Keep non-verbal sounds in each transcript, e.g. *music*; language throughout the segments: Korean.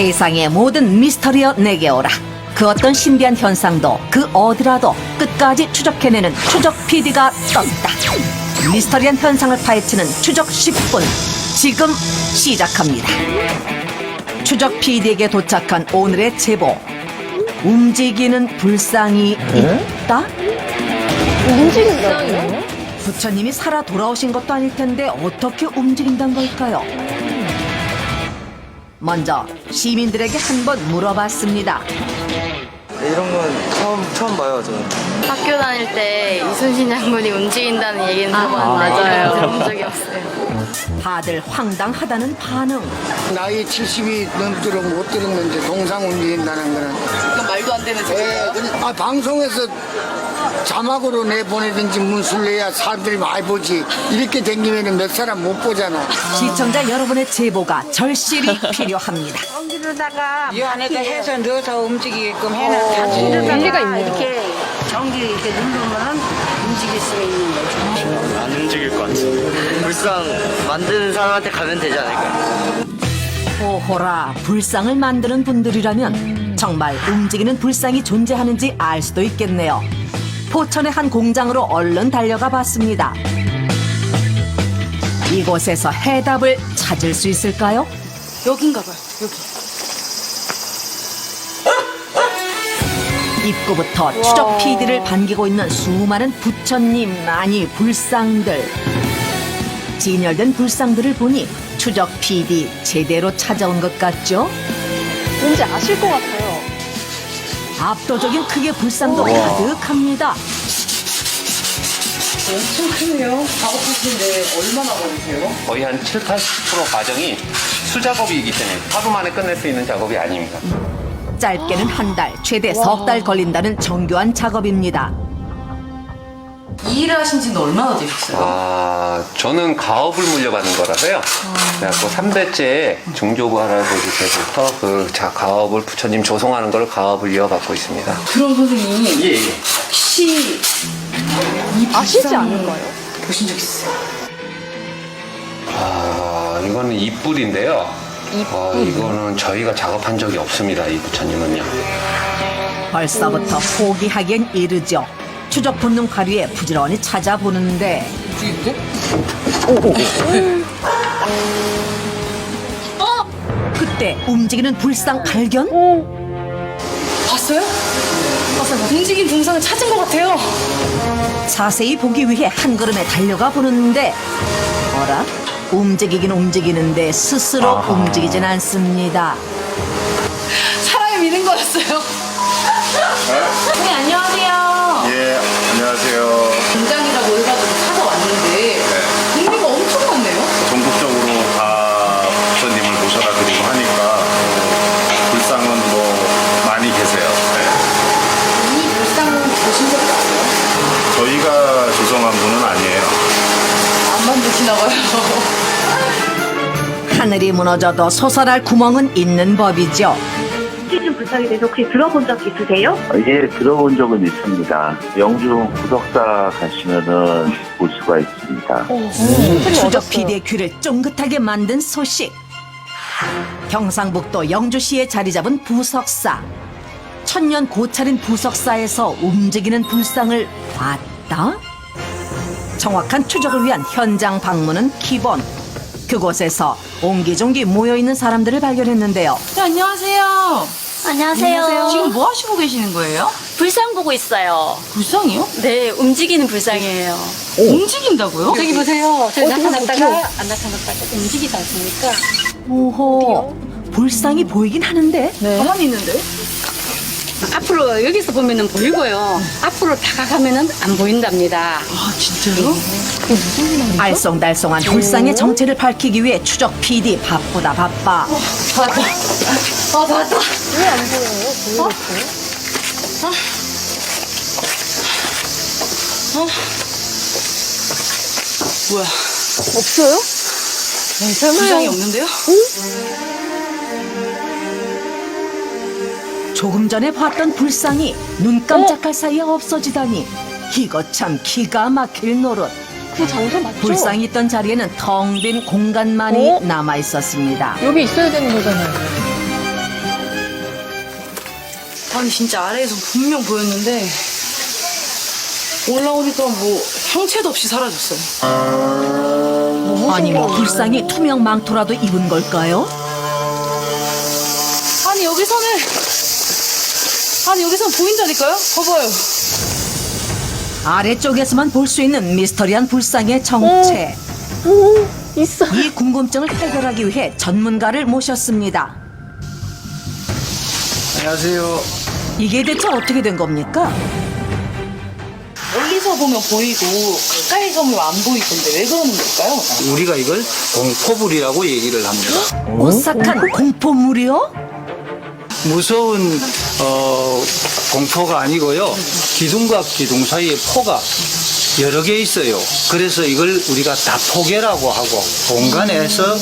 세상의 모든 미스터리어 내게 오라. 그 어떤 신비한 현상도 그 어디라도 끝까지 추적해내는 추적 PD가 떴다. 미스터리한 현상을 파헤치는 추적 10분 지금 시작합니다. 추적 PD에게 도착한 오늘의 제보. 움직이는 불상이 있다? 움직인다고요? 부처님이 살아 돌아오신 것도 아닐 텐데 어떻게 움직인다는 걸까요? 먼저 시민들에게 한번 물어봤습니다. 이런 건 처음 처음 봐요 저는. 학교 다닐 때 이순신 장군이 움직인다는 얘기는 들어봤는데 맞아요. 들어본 적이 없어요. 다들 황당하다는 반응. 나이 70이 넘도록 못 들었는데 동상 움직인다는 거는 그건 말도 안 되는 예, 근데 아, 방송에서 자막으로 내보내든지 문술 내야 사람들이 많이 보지 이렇게 댕기면 몇 사람 못 보잖아 시청자 여러분의 제보가 절실히 필요합니다. 이 안에다 해서 넣어서 움직이게끔 해놨다. 일리가 있네요. 이렇게 전기 이렇게 누르면 움직일 수가 있는 거죠. 안 움직일 것 같아요. 불상 만드는 사람한테 가면 되지 않을까요? 오호라 불상을 만드는 분들이라면 정말 움직이는 불상이 존재하는지 알 수도 있겠네요. 포천의 한 공장으로 얼른 달려가 봤습니다. 이곳에서 해답을 찾을 수 있을까요? 여긴가 봐요. 여기. 입구부터 추적 PD를 반기고 있는 수많은 부처님 아니 불상들. 진열된 불상들을 보니 추적 PD 제대로 찾아온 것 같죠? 왠지 아실 것 같아요. 압도적인 크기의 불상도 가득합니다. 거의 한 7, 80% 과정이 수작업이기 때문에 하루 만에 끝낼 수 있는 작업이 아닙니다. 짧게는 한 달, 최대 석 달 걸린다는 정교한 작업입니다. 이 일을 하신 지는 얼마나 되셨어요? 아, 저는 가업을 물려받은 거라서요. 그래갖고 3대째 중조부 할아버지 때부터 그 자, 가업을 부처님 조성하는 걸 가업을 이어받고 있습니다. 그럼 선생님 예, 예. 혹시 아시지 않을까요? 보신 적 있으세요? 아, 이거는 이뿔인데요. 아, 이거는 저희가 작업한 적이 없습니다. 이 부처님은요. 벌써부터 포기하기엔 이르죠. 추적 본능 발휘에 부지런히 찾아보는데 어? 그때 움직이는 불상 발견? 봤어요? 봤어요. 움직인 동상을 찾은 것 같아요. 자세히 보기 위해 한 걸음에 달려가 보는데 어라? 움직이긴 움직이는데 스스로 움직이진 않습니다. 사람이 미는 거였어요. 네, 안녕하세요. 예, 안녕하세요. 공장이라고 해가지고 찾아왔는데 공기가 엄청 많네요. 전국적으로 다 부처님을 모셔다 드리고 하니까 불상은 뭐 많이 계세요. 네. 이 불상은 보신 적 있어요? 저희가 조성한 분은 아니에요. 안 만드시나 봐요. 하늘이 무너져도 솟아날 구멍은 있는 법이죠. 불상에 대해서 혹시 들어본 적 있으세요? 예, 들어본 적은 있습니다. 영주 구덕사 가시면은 볼 수가 있습니다. 추적 PD의 귀를 쫑긋하게 만든 소식. 경상북도 영주시에 자리 잡은 부석사. 천년 고찰인 부석사에서 움직이는 불상을 봤다? 정확한 추적을 위한 현장 방문은 기본. 그곳에서 옹기종기 모여있는 사람들을 발견했는데요. 네, 안녕하세요. 안녕하세요. 지금 뭐 하시고 계시는 거예요? 불상 보고 있어요. 불상이요? 네, 움직이는 불상이에요. 움직인다고요? 저기 보세요. 저 어디요, 어디요? 나타났다가 안 나타났다가 움직이지 않습니까? 오호, 불상이 보이긴 하는데 가만히 있는데? 앞으로 여기서 보면은 보이고요. 앞으로 다가가면은 안 보인답니다. 아, 진짜요? 알쏭달쏭한 불상의 정체를 밝히기 위해 추적 PD 바쁘다 바빠. 봤다. 아, 봤다. 왜안 보여요? 보이겠어요? 뭐야? 없어요? 불상이 없는데요? 조금 전에 봤던 불상이 눈 깜짝할 사이에 없어지다니 이거 참 기가 막힐 노릇. 그 장소 맞죠? 불상이 있던 자리에는 텅 빈 공간만이 어? 남아 있었습니다. 여기 있어야 되는 거잖아요. 아니 진짜 아래에서 분명 보였는데 올라오니까 뭐 형체도 없이 사라졌어요. 아니 뭐 불상이 투명 망토라도 입은 걸까요? 아니 여기서는 아니 여기서는 보인다니까요? 봐봐요. 아래쪽에서만 볼 수 있는 미스터리한 불상의 정체. 있어. 이 궁금증을 해결하기 위해 전문가를 모셨습니다. 안녕하세요. 이게 대체 어떻게 된 겁니까? 멀리서 보면 보이고 가까이서 보면 안 보이던데 왜 그러는 걸까요? 우리가 이걸 공포불이라고 얘기를 합니다. 오싹한 공포물이요? 무서운 어, 공포가 아니고요. 기둥과 기둥 사이에 포가 여러 개 있어요. 그래서 이걸 우리가 다포개라고 하고 공간에서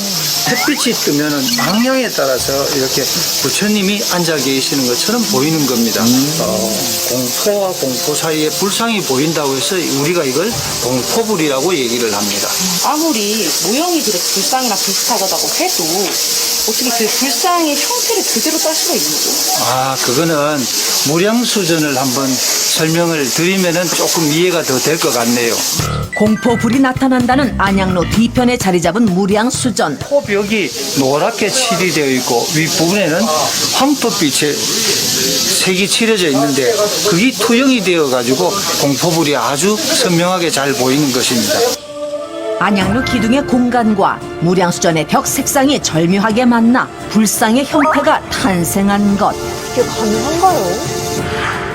햇빛이 뜨면은 방향에 따라서 이렇게 부처님이 앉아 계시는 것처럼 보이는 겁니다. 어, 공포와 공포 사이에 불상이 보인다고 해서 우리가 이걸 공포불이라고 얘기를 합니다. 아무리 모형이 그렇게 불상이랑 비슷하다고 해도 어떻게 그 불상의 형태를 그대로 딸 수가 있는 거죠? 아, 그거는 무량수전을 한번 설명을 드리면은 조금 이해가 더 될 것 같네요. 공포불이 나타난다는 안양로 뒤편에 자리 잡은 무량 수전. 포벽이 노랗게 칠이 되어 있고 윗부분에는 황토빛의 색이 칠해져 있는데 그게 투영이 되어 가지고 공포불이 아주 선명하게 잘 보이는 것입니다. 안양로 기둥의 공간과 무량수전의 벽 색상이 절묘하게 만나 불상의 형태가 탄생한 것. 이게 가능한가요?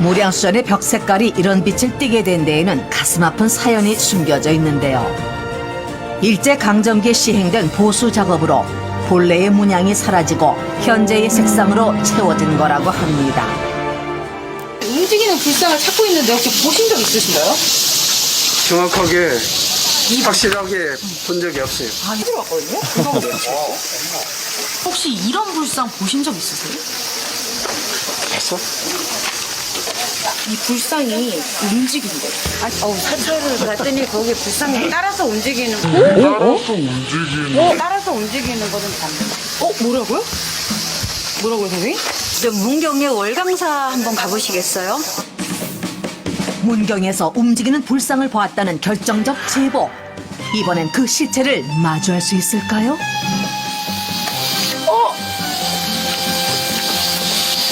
무량수전의 벽 색깔이 이런 빛을 띠게 된 데에는 가슴 아픈 사연이 숨겨져 있는데요. 일제 강점기에 시행된 보수 작업으로 본래의 문양이 사라지고 현재의 색상으로 채워진 거라고 합니다. 움직이는 불상을 찾고 있는데 혹시 보신 적 있으신가요? 정확하게 확실하게 본 적이 없어요. 안 들어왔거든요? 혹시 이런 불상 보신 적 있으세요? 봤어? 이 불상이 움직인대요. 어, 사찰을 갔더니 거기 불상에 따라서 움직이는 거. 따라서 움직이는 따라서 움직이는 거는 답니다. 어? 뭐라고요? 뭐라고요, 선생님? 저 문경의 월강사 한번 가보시겠어요? 문경에서 움직이는 불상을 보았다는 결정적 제보. 이번엔 그 실체를 마주할 수 있을까요?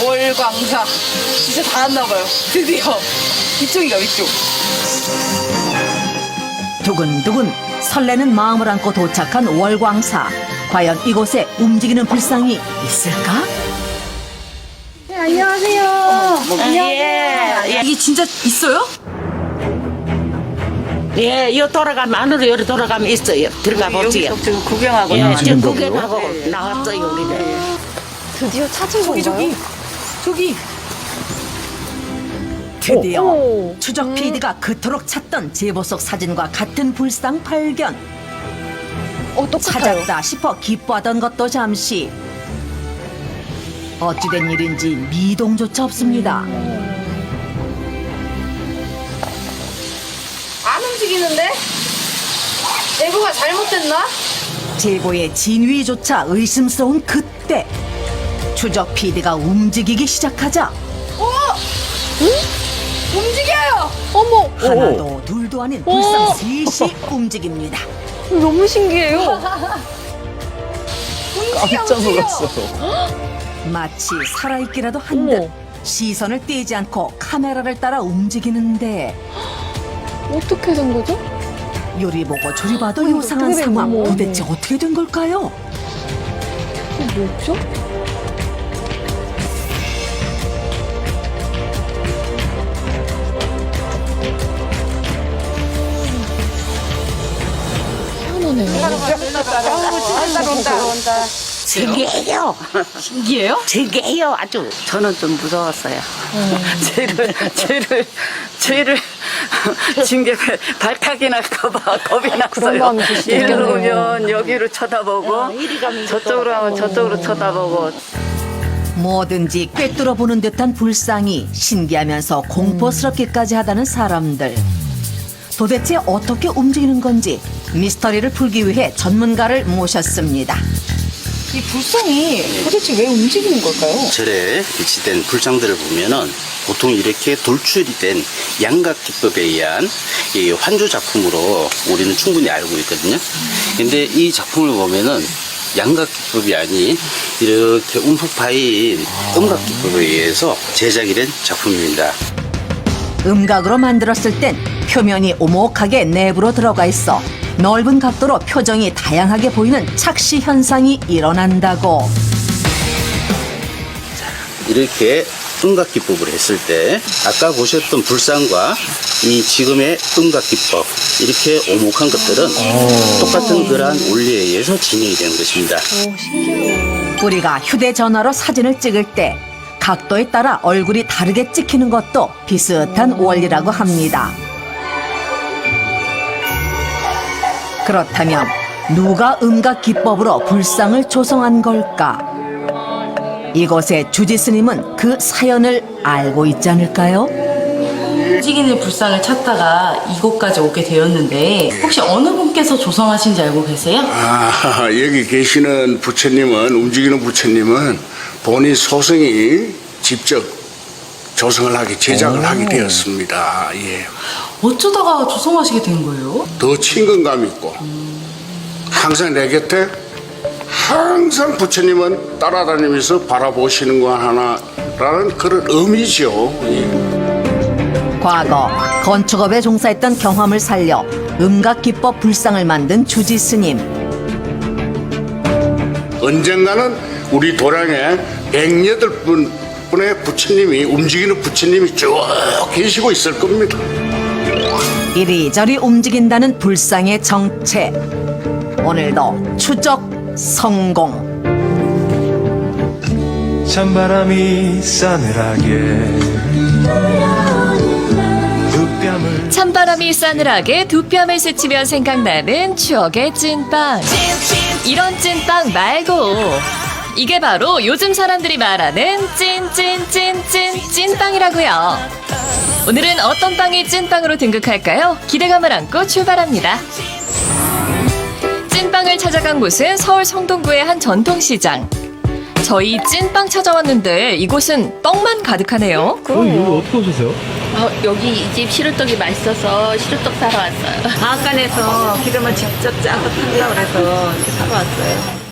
월광사. 진짜 다 왔나봐요. 드디어. 이쪽이가 이쪽. 두근두근 설레는 마음을 안고 도착한 월광사. 과연 이곳에 움직이는 불상이 있을까? 이게 진짜 있어요? 예, 이 돌아가면 안으로 여기 돌아가면 있어요. 들어가 보세요. 지금 구경하고 예, 지금 구경하고 나왔어요, 우리는. 드디어 찾은 저기, 건가요? 저기. 저기. 드디어 오. 추적 PD가 그토록 찾던 제보 속 사진과 같은 불상 발견. 어, 똑같아요. 찾았다 싶어 기뻐하던 것도 잠시. 어찌된 일인지 미동조차 없습니다. 안 움직이는데? 내부가 잘못됐나? 제보의 진위조차 의심스러운 그때 추적 PD가 움직이기 시작하자 움직여요! 어머, 하나도 둘도 아닌 불상 셋이 움직입니다. 너무 신기해요. *laughs* 깜짝 놀랐어. 마치 살아있기라도 한듯 시선을 떼지 않고 카메라를 따라 움직이는데 어떻게 된 거죠? 요리 보고 조리 봐도 어떻게 된 상황 거야? 도대체 어떻게 된 걸까요? 이게 뭐죠? 신기해요. 신기해요? 신기해요, 아주. 저는 좀 무서웠어요. 죄를, 죄를, 죄를, 징계 발탁이 날까봐 겁이 났어요. 마음이 드시겠네요. 이리로 오면 여기로 쳐다보고, 저쪽으로 하면 저쪽으로 쳐다보고. 뭐든지 꿰뚫어 보는 듯한 불상이 신기하면서 공포스럽기까지 하다는 사람들. 도대체 어떻게 움직이는 건지 미스터리를 풀기 위해 전문가를 모셨습니다. 이 불상이 도대체 왜 움직이는 걸까요? 절에 위치된 불상들을 보면은 보통 이렇게 돌출이 된 양각 기법에 의한 이 환조 작품으로 우리는 충분히 알고 있거든요. 근데 이 작품을 보면은 양각 기법이 아닌 이렇게 움푹 파인 음각 기법에 의해서 제작이 된 작품입니다. 음각으로 만들었을 땐 표면이 오목하게 내부로 들어가 있어 넓은 각도로 표정이 다양하게 보이는 착시 현상이 일어난다고. 이렇게 음각 기법을 했을 때 아까 보셨던 불상과 이 지금의 음각 기법 이렇게 오목한 것들은 똑같은 그러한 원리에 의해서 진행이 되는 것입니다. 우리가 휴대전화로 사진을 찍을 때 각도에 따라 얼굴이 다르게 찍히는 것도 비슷한 원리라고 합니다. 그렇다면 누가 음각 기법으로 불상을 조성한 걸까? 이곳의 주지 스님은 그 사연을 알고 있지 않을까요? 움직이는 불상을 찾다가 이곳까지 오게 되었는데 혹시 어느 분께서 조성하신지 알고 계세요? 아, *laughs* 여기 계시는 부처님은, 움직이는 부처님은 본인 소승이 직접 조성을 하게, 제작을 하게 되었습니다. 예. 어쩌다가 조성하시게 된 거예요? 더 친근감 있고, 항상 내 곁에 항상 부처님은 따라다니면서 바라보시는 거 하나라는 그런 의미죠. 예. 과거 건축업에 종사했던 경험을 살려 음각 기법 불상을 만든 주지 스님. 언젠가는 우리 도량에 108분 분의 부처님이 움직이는 부처님이 쭉 계시고 있을 겁니다. 이리저리 움직인다는 불상의 정체. 오늘도 추적 성공. 찬바람이 싸늘하게 두 뺨을 찬바람이 싸늘하게 두 뺨을 스치면 생각나는 추억의 찐빵. 이런 찐빵 말고 이게 바로 요즘 사람들이 말하는 찐찐찐찐 찐빵이라고요. 오늘은 어떤 빵이 찐빵으로 등극할까요? 기대감을 안고 출발합니다. 찐빵을 찾아간 곳은 서울 성동구의 한 전통시장. 저희 찐빵 찾아왔는데 이곳은 떡만 가득하네요. 어떻게 오셨어요? 어, 여기 이 집 시루떡이 맛있어서 시루떡 사러 왔어요. 방앗간에서 기름을 직접 짜서 판다고 그래서 이렇게 사러 왔어요.